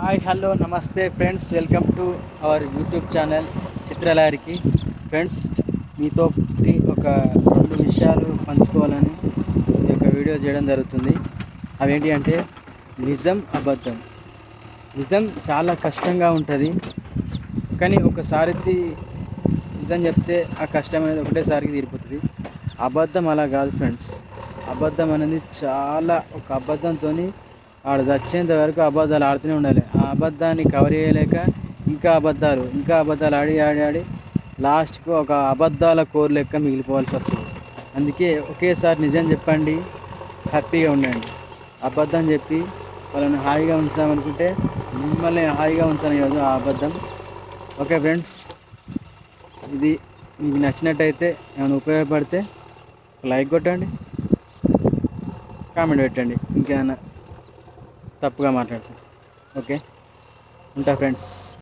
Hi hello నమస్తే friends. Welcome to our YouTube channel చిత్రలారికి. Friends మీతో ఒక రెండు విషయాలు పంచుకోవాలని ఈ యొక్క వీడియో చేయడం జరుగుతుంది. అవేంటి అంటే నిజం అబద్ధం. నిజం చాలా కష్టంగా ఉంటుంది. కానీ ఒకసారి నిజం చెప్తే ఆ కష్టం అనేది ఒకటేసారికి తీరిపోతుంది. అబద్ధం అలా కాదు ఫ్రెండ్స్. అబద్ధం అనేది చాలా ఒక అబద్ధంతో ఆడు చచ్చేంత వరకు అబద్ధాలు ఆడుతూనే ఉండాలి. ఆ అబద్ధాన్ని కవర్ చేయలేక ఇంకా అబద్ధాలు ఇంకా అబద్ధాలు ఆడి ఆడి ఆడి లాస్ట్కు ఒక అబద్ధాల కోర్ లెక్క మిగిలిపోవాల్సి వస్తుంది. అందుకే ఒకేసారి నిజం చెప్పండి హ్యాపీగా ఉండండి. అబద్ధం చెప్పి వాళ్ళని హాయిగా ఉంచుదామనుకుంటే మిమ్మల్ని హాయిగా ఉంచాలని కాదు ఆ అబద్ధం. ఓకే ఫ్రెండ్స్ ఇది మీకు నచ్చినట్టయితే ఏమైనా ఉపయోగపడితే లైక్ కొట్టండి కామెంట్ పెట్టండి. ఇంకేమైనా తప్పుగా మాట్లాడితే ఓకే? ఉంటా ఫ్రెండ్స్.